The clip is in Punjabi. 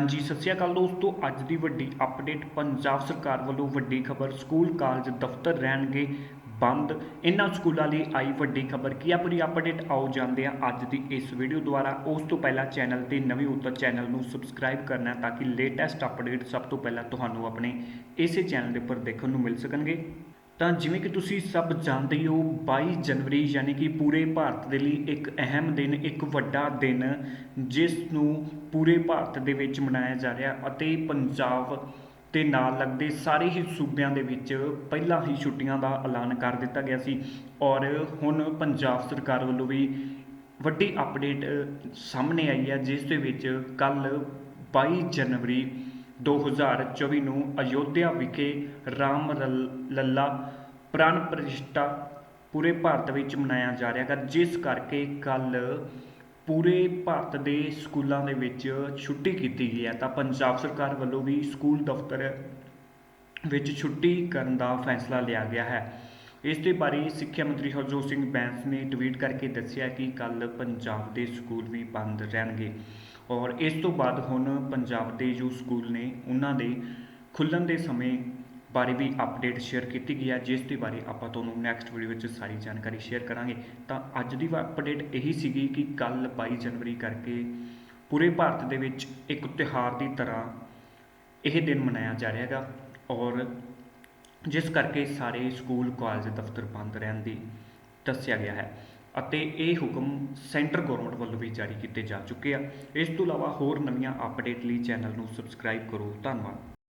ਹਾਂਜੀ, ਸਤਿ ਸ਼੍ਰੀ ਅਕਾਲ ਦੋਸਤੋ। ਅੱਜ ਦੀ ਵੱਡੀ ਅਪਡੇਟ ਪੰਜਾਬ ਸਰਕਾਰ ਵੱਲੋਂ ਵੱਡੀ ਖਬਰ, ਸਕੂਲ, ਕਾਲਜ, ਦਫ਼ਤਰ ਰਹਿਣਗੇ ਬੰਦ। ਇਹਨਾਂ ਸਕੂਲਾਂ ਲਈ ਆਈ ਵੱਡੀ ਖਬਰ ਕੀ ਆ? ਪੂਰੀ ਅਪਡੇਟ ਆਓ ਜਾਂਦੇ ਆ ਅੱਜ ਦੀ ਇਸ ਵੀਡੀਓ ਦੁਆਰਾ। ਉਸ ਤੋਂ ਪਹਿਲਾਂ ਚੈਨਲ ਤੇ ਨਵੀਂ ਉਤਰ ਚੈਨਲ ਨੂੰ ਸਬਸਕ੍ਰਾਈਬ ਕਰਨਾ ਤਾਂ ਕਿ ਲੇਟੈਸਟ ਅਪਡੇਟ ਸਭ ਤੋਂ ਪਹਿਲਾਂ ਤੁਹਾਨੂੰ ਆਪਣੇ ਇਸੇ ਚੈਨਲ ਦੇ ਉੱਪਰ ਦੇਖਣ ਨੂੰ ਮਿਲ ਸਕਣਗੇ। ਤਾਂ ਜਿਵੇਂ ਕਿ ਤੁਸੀਂ ਸਭ ਜਾਣਦੇ ਹੀ ਹੋ 22 ਜਨਵਰੀ ਯਾਨੀ ਕਿ ਪੂਰੇ ਭਾਰਤ ਦੇ ਲਈ ਇੱਕ ਅਹਿਮ ਦਿਨ, ਇੱਕ ਵੱਡਾ ਦਿਨ, ਜਿਸ ਨੂੰ ਪੂਰੇ ਭਾਰਤ ਦੇ ਵਿੱਚ ਮਨਾਇਆ ਜਾ ਰਿਹਾ ਅਤੇ ਪੰਜਾਬ ਤੇ ਨਾਲ ਲੱਗਦੇ ਸਾਰੇ ਹੀ ਸੂਬਿਆਂ ਦੇ ਵਿੱਚ ਪਹਿਲਾਂ ਹੀ ਛੁੱਟੀਆਂ ਦਾ ਐਲਾਨ ਕਰ ਦਿੱਤਾ ਗਿਆ ਸੀ। ਔਰ ਹੁਣ ਪੰਜਾਬ ਸਰਕਾਰ ਵੱਲੋਂ ਵੀ ਵੱਡੀ ਅਪਡੇਟ ਸਾਹਮਣੇ ਆਈ ਹੈ, ਜਿਸ ਦੇ ਵਿੱਚ ਕੱਲ 22 ਜਨਵਰੀ 2024 ਨੂੰ ਅਯੋਧਿਆ ਵਿਖੇ ਰਾਮ ਰਲ- ਲੱਲਾ ਪ੍ਰਾਣ ਪ੍ਰਤਿਸ਼ਠਾ ਪੂਰੇ ਭਾਰਤ ਵਿੱਚ ਮਨਾਇਆ ਜਾ ਰਿਹਾ ਹੈ ਜਿਸ ਕਰਕੇ ਕੱਲ ਪੂਰੇ ਭਾਰਤ ਦੇ ਸਕੂਲਾਂ ਦੇ ਵਿੱਚ ਛੁੱਟੀ ਕੀਤੀ ਗਈ ਹੈ। ਤਾਂ ਪੰਜਾਬ ਸਰਕਾਰ ਵੱਲੋਂ ਵੀ ਸਕੂਲ ਦਫ਼ਤਰ ਵਿੱਚ ਛੁੱਟੀ ਕਰਨ ਦਾ ਫੈਸਲਾ ਲਿਆ ਗਿਆ ਹੈ। ਇਸ ਦੇ ਬਾਰੇ ਸਿੱਖਿਆ ਮੰਤਰੀ ਹਰਜੋਤ ਸਿੰਘ ਬੈਂਸ ਨੇ ਟਵੀਟ ਕਰਕੇ ਦੱਸਿਆ ਕਿ ਕੱਲ ਪੰਜਾਬ ਦੇ ਸਕੂਲ ਵੀ ਬੰਦ ਰਹਿਣਗੇ। ਔਰ ਇਸ ਤੋਂ ਬਾਅਦ ਹੁਣ ਪੰਜਾਬ ਦੇ ਜੋ ਸਕੂਲ ਨੇ, ਉਹਨਾਂ ਦੇ ਖੁੱਲਣ ਦੇ ਸਮੇਂ ਬਾਰੇ ਵੀ ਅਪਡੇਟ ਸ਼ੇਅਰ ਕੀਤੀ ਗਈ ਹੈ, ਜਿਸ ਦੇ ਬਾਰੇ ਆਪਾਂ ਤੁਹਾਨੂੰ ਨੈਕਸਟ ਵੀਡੀਓ ਵਿੱਚ ਸਾਰੀ ਜਾਣਕਾਰੀ ਸ਼ੇਅਰ ਕਰਾਂਗੇ। ਤਾਂ ਅੱਜ ਦੀ ਅਪਡੇਟ ਇਹੀ ਸੀਗੀ ਕਿ ਕੱਲ 22 ਜਨਵਰੀ ਕਰਕੇ ਪੂਰੇ ਭਾਰਤ ਦੇ ਵਿੱਚ ਇੱਕ ਤਿਉਹਾਰ ਦੀ ਤਰ੍ਹਾਂ ਇਹ ਦਿਨ ਮਨਾਇਆ ਜਾ ਰਿਹਾ ਹੈਗਾ ਔਰ ਜਿਸ ਕਰਕੇ ਸਾਰੇ ਸਕੂਲ, ਕਾਲਜ, ਦਫ਼ਤਰ ਬੰਦ ਰਹਿਣ ਦੀ ਦੱਸਿਆ ਗਿਆ ਹੈ। ਅਤੇ ਇਹ ਹੁਕਮ ਸੈਂਟਰ ਗੌਰਮੈਂਟ ਵੱਲੋਂ ਵੀ ਜਾਰੀ ਕੀਤੇ ਜਾ ਚੁੱਕੇ ਆ। ਇਸ ਤੋਂ ਇਲਾਵਾ ਹੋਰ ਨਵੀਆਂ ਅਪਡੇਟ ਲਈ ਚੈਨਲ ਨੂੰ ਸਬਸਕ੍ਰਾਈਬ ਕਰੋ। ਧੰਨਵਾਦ।